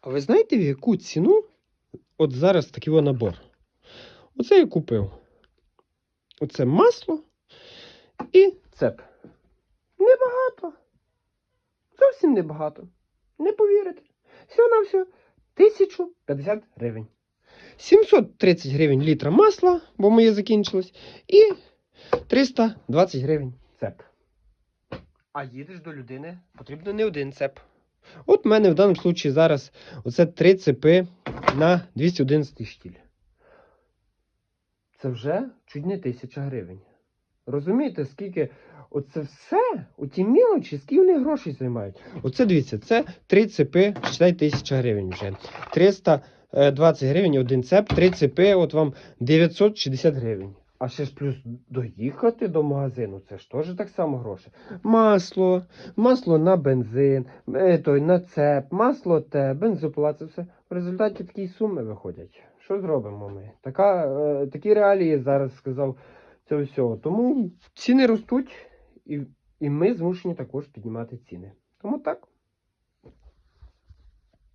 А ви знаєте, в яку ціну от зараз такий набор? Оце я купив. Оце масло і цеп. Небагато. Зовсім небагато. Не повірите. Всього на все 1050 гривень. 730 гривень літра масла, бо моє закінчилось, і 320 гривень цеп. А їдеш до людини, потрібно не один цеп. От в мене в даному випадку зараз оце 3 цепи на 211 штіль. Це вже чуть не тисяча гривень. Розумієте, скільки оце все, оті мілочі, скільки вони грошей займають? Оце дивіться, це 3 цепи, считай, тисяча гривень вже. 320 гривень один цеп, 3 цепи, от вам 960 гривень. А ще ж плюс доїхати до магазину, це ж теж так само гроші. Масло, масло на бензин, е, той, на цеп, масло те, бензоплат, це все. В результаті такі суми виходять. Що зробимо ми? Така, е, такі реалії зараз сказав це всього. Тому ціни ростуть, і, і ми змушені також піднімати ціни. Тому так.